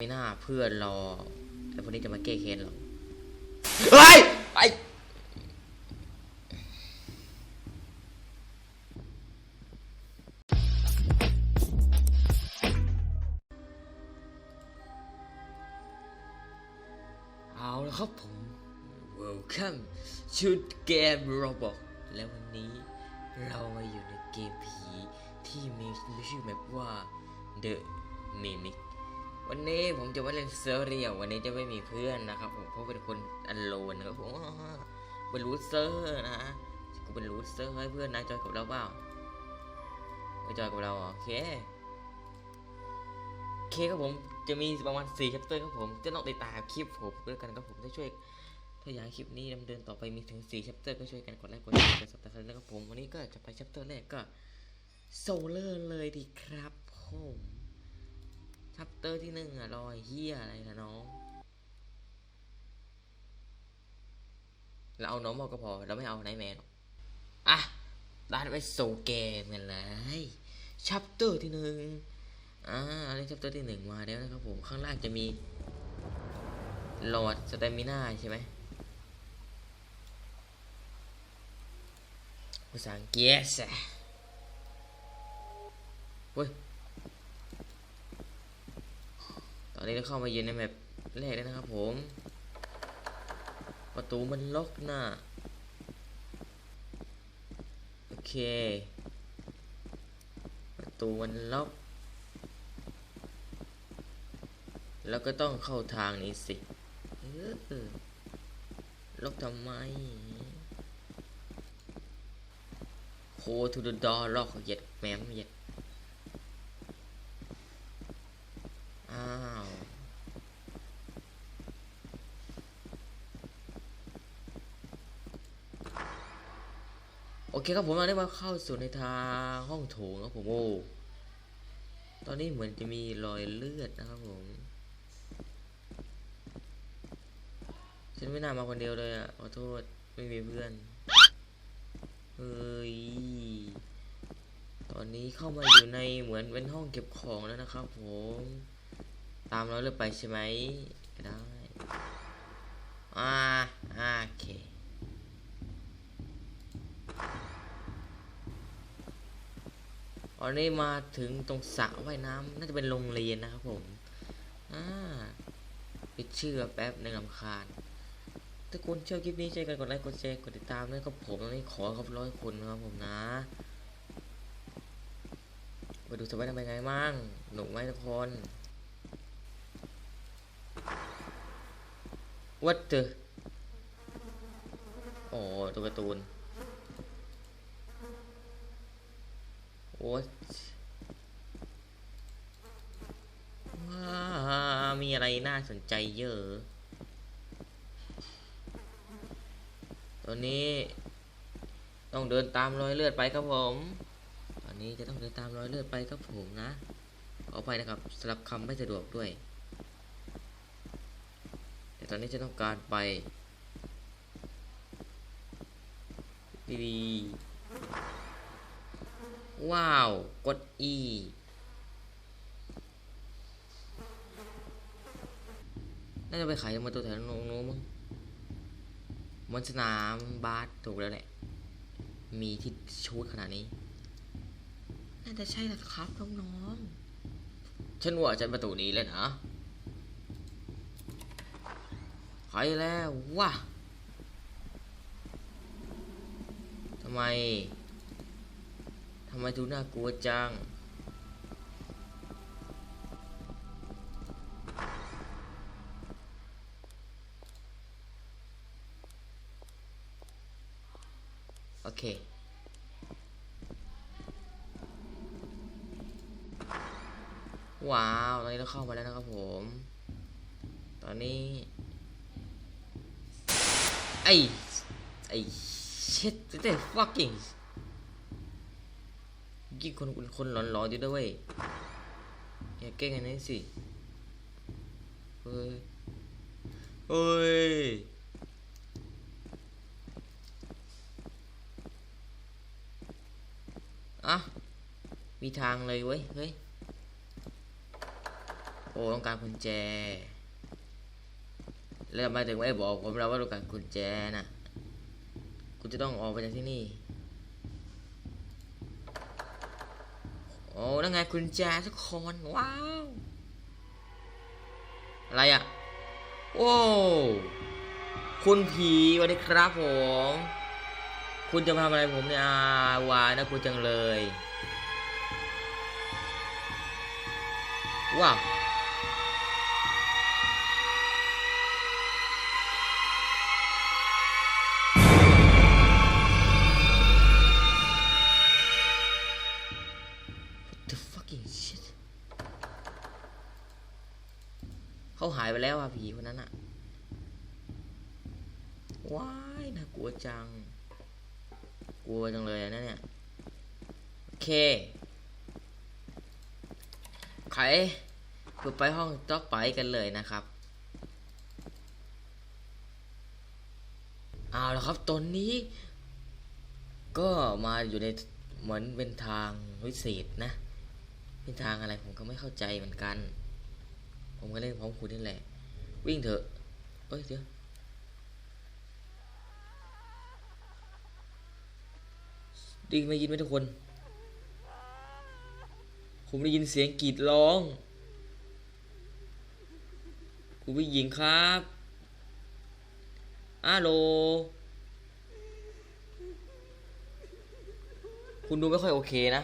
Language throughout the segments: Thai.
ไม่น่าเพื่อนรอแต่พวกนี้จะมาแก้แค้นเราเฮ้ยไปเอาละครับผม Welcome to Game Roblox และวันนี้เรามาอยู่ในเกมผีที่มีชื่อแบบว่า The Mimic วันนี้ผมจะมาเล่นเซอร์เรียลวันนี้จะไม่มีเพื่อนนะครับผมเพราะเป็นคนอันโลนครับผมเป็นรูเซอร์นะกูเป็นรูเซอร์ให้เพื่อนนะจอยกับเราเปล่าไม่จอยกับเราโอเคโอเคครับผมจะมีประมาณ4ชัปเตอร์ครับผมจะต้องติดตามคลิปผมด้วยกันครับผมถ้าช่วยถ้าอยากคลิปนี้ดำเนินต่อไปมีถึง4ชัปเตอร์ก็ช่วยกันกดไลค์กดแชร์กดซับสไครต์นะครับผมวันนี้ก็จะไปชัปเตอร์แรกก็โซเลอร์เลยดีครับผม ชัปเตอร์ที่หนึ่งอะรอยเฮียอะไรนะน้อง เราเอาน้องบอกก็พอ เราไม่เอาไนแมนอกอะด้านไปโซเกมกันเลยชัปเตอร์ที่หนึ่งอ่าอันนี้ชัปเตอร์ที่หนึ่งมาแล้วนะครับผม ข้างล่างจะมีหลอดสเตมิน่าใช่ไหมภาษาอังกฤษอะเฮ้ย ต อนนี้เราเข้ามายืนในแมปแรกแล้วนะครับผม ประตูมันล็อกนะโอเค ประตูมันล็อก แล้วก็ต้องเข้าทางนี้สิล็อกทำไมโคทูดดอล็อกเหยียดแหมมเหยียด อ้าว โอ เคครับผมเราได้มาเข้าสู่ในทางห้องโถงครับผมโอ้ตอนนี้เหมือนจะมีรอยเลือดนะครับผมฉันไม่น่ามาคนเดียวเลยอะขอโทษไม่มีเพื่อนเฮ้ยตอนนี้เข้ามาอยู่ในเหมือนเป็นห้องเก็บของแล้วนะครับ ผม ตามเราเลือกไปใช่ไหมได้อ่าอ่าโอเค ต อนนี้มาถึงตรงสระว่ายน้ำน่าจะเป็นโรงเรียนนะครับผมอ่าปิดชื่อแป๊บในลำคาญถ้าคุณชอบคลิปนี้ช่วยกันกดไลค์กดแชร์กดติดตามด้วยครับผมตอนนี้ขอครบร้อยคนนะครับผมนะมาดูสบายทำเป็นไงมั่งหนุกไหมทุกคน What the โอ้ตัวการ์ตูน What ว้ามีอะไรน่าสนใจเยอะตอนนี้ ต้องเดินตามรอยเลือดไปครับผมตอนนี้จะต้องเดินตามรอยเลือดไปครับผมนะขออภัยนะครับสลับคำไม่สะดวกด้วย แต่ตอนนี้จะต้องการไปดีๆ ว้าว กด E น่าจะไปขายมาตัวแถวโน้นนู้นมั้งมันสนามบาสถูกแล้วแหละ มีที่ชูดขนาดนี้ น่าจะใช่แหละครับน้องๆฉันว่าฉันประตูนี้เลยนะใครแล้ววะทำไม ทำไมดูน่ากลัวจัง โอเค ว้าว ตอนนี้เราเข้ามาแล้วนะครับผม ตอนนี้ ไอ้ ไอ้ shit เด็ fucking ยิ่งคนคนหลอนๆอยู่ด้วยเวยอย่าเก่งอันนี้สิเฮ้ยเฮ้ยอะมีทางเลยเว้ย เฮ้ย โอ้ต้องการกุญแจ แล้วทำไมถึงไม่บอกผมเราว่าต้องการกุญแจน่ะคุณจะต้องออกไปจากที่นี่ อ้นั่นไงกุญแจทุกคนว้าว อะไรอะ โอ้คุณผีสวัสดีครับผม คุณจะมาทำอะไรผมเนี่ยอาวายนะคุณจังเลย ว้าวายไปแล้วอะผีคนนั้นอะว้ายน่ากลัวจัง กลัวจังเลยนะเนี่ยโอเคไขเพื่อไปห้องต่อไปกันเลยนะครับเอาละครับตอนนี้ ก็มาอยู่ในเหมือนเป็นทางวิเศษนะ เป็นทางอะไรผมก็ไม่เข้าใจเหมือนกัน ผมก็เล่นพร้อมคุณนี่แหละ วิ่งเถอะเอ้ยเดี๋ยวไดีไม่ยินไหมทุกคน ผมได้ยินเสียงกรีดร้อง คุณผู้หญิงครับอาโล คุณดูไม่ค่อยโอเคนะ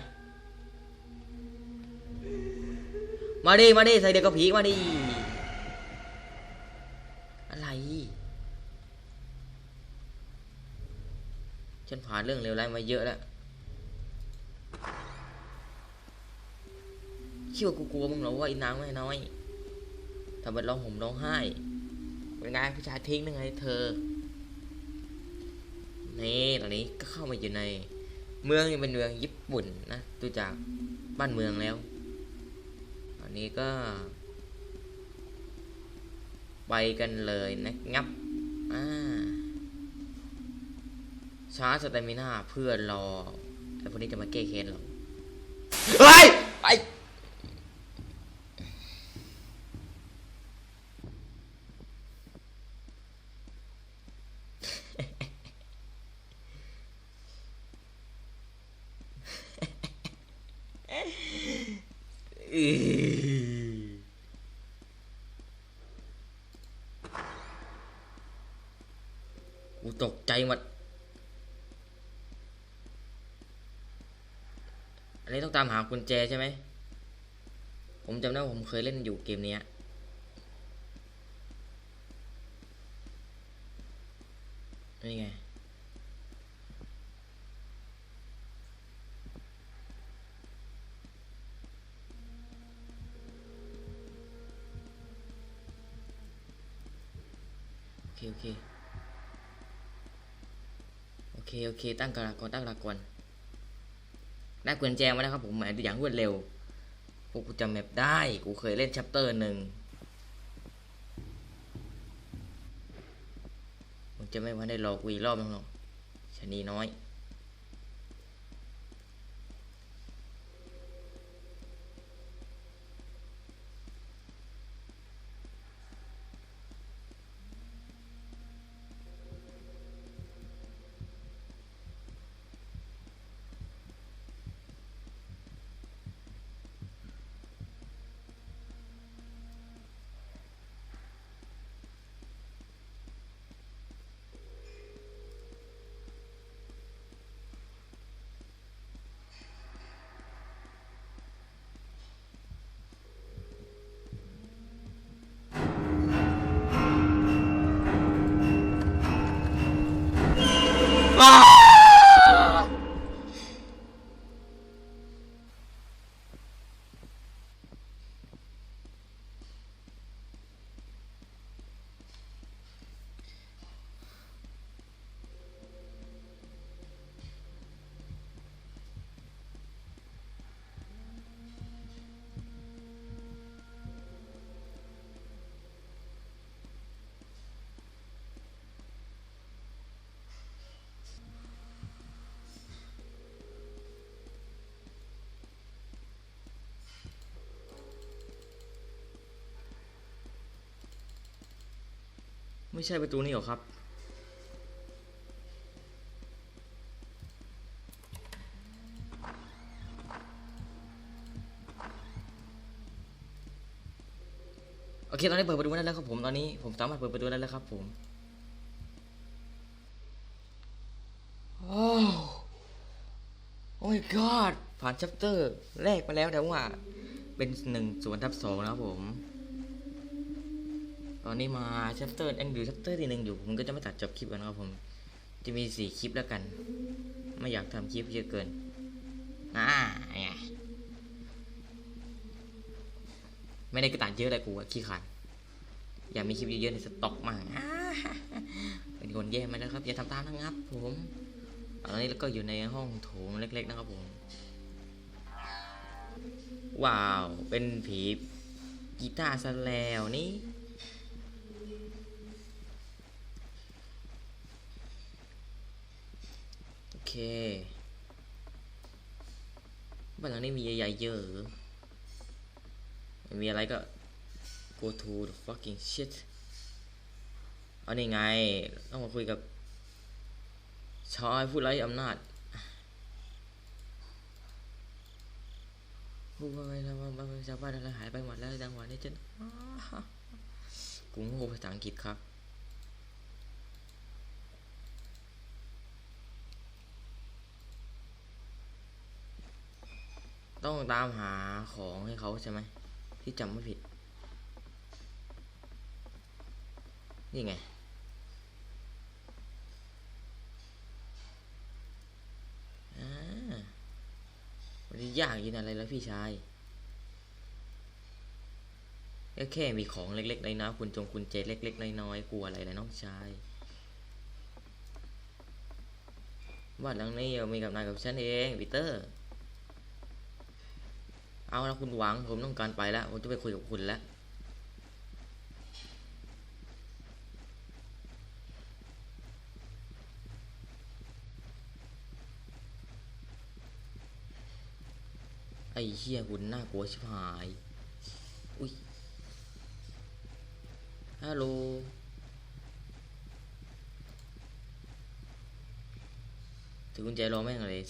มาดิมาดิใส่เด็กกระผีมาดิอะไรฉันผ่านเรื่องเลวร้ายมาเยอะแล้วคิดว่ากูกลัวมึงเหรอว่าอีนางไม่น้อยทำเป็นร้องห่มร้องไห้เป็นไงผู้ชายทิ้งยังไงเธอนี่ตอนนี้ก็เข้ามาอยู่ใน เมืองยังเป็นเมืองญี่ปุ่นนะดูจากบ้านเมืองแล้ว นี้ก็ ไปกันเลยนะงับช้าชาร์จสเตมิน่าเพื่อรอไอ้พวกนี้จะมาเก้เคนเราเฮ้ยไป อื้อกูตกใจหมด อันนี้ ตามหากุญแจใช่ไหม ผมจำได้ว่าผมเคยเล่นอยู่เกมเนี้ยนี่ไง โอเค โอเค โอเค โอเค ตั้งกระก่อนตั้งกระก่อน ได้กุญแจมาแล้วครับผมหมายอย่างรวดเร็วพวกกูจำแมปได้ กูเคยเล่นชัปเตอร์หนึ่งมึงจะไม่ว่าได้รอกูอีกรอบนึงหรอกชนีน้อย Ah! ไม่ใช่ประตูนี้หรอครับ โอเค ตอนนี้เปิดประตูได้แล้วครับผม ตอนนี้ผมสามารถเปิดประตูได้แล้วครับผมโอ้โอ้ my god ผ่านชัปเตอร์แรกไปแล้วแต่ว่า เป็นหนึ่งส่วนทับสองนะครับผม ตอนนี้มาชัปเตอร์ยังอยู่ชัปเตอร์ที่หนึ่งอยู่ ผมก็จะไม่ตัดจบคลิปกันครับผม จะมีสี่คลิปแล้วกัน ไม่อยากทำคลิปเยอะเกิน อ่าไงไม่ได้กระตัดเยอะเลยกูอะขี้ขลาดอยากมีคลิปเยอะๆในสต็อกมากอ่าเป็นคนแย่มาแล้วครับ อย่าทำตามนะครับ ผมตอนนี้เราก็อยู่ในห้องโถงเล็ก ๆ นะครับผม ว้าว เป็นผีกีตาร์ซะแล้วนี่ โอเค บ้านหลังนี้มีใหญ่ๆเยอะมีอะไรก็ go to the fucking shit เอานี่ไง ต้องมาคุยกับชายผู้ไร้อำนาจพูดว่าไงนะว่าว่าชาวบ้านอะไรหายไปหมดแล้วจังหวะนี้จะอ้าฮะกูโง่ภาษาอังกฤษครับ ต้องตามหาของให้เขาใช่ไหมที่จำไม่ผิด นี่ไงอ่ามันยากยินอะไรแล้วพี่ชายก็แค่มีของเล็กๆน้อยๆคุณจงคุณเจเล็กๆน้อยๆกลัวอะไรนะน้องชายบ้านหลังนี้มีกับนายกับฉันเองปีเตอร์ เอาละคุณหวังผมต้องการไปแล้วผมจะไปคุยกับคุณแล้วไอ้เหี้ยหุ่นน่ากลัวชิบหาย อุ้ย ฮัลโหล ถือกุญแจรอแม่งเลย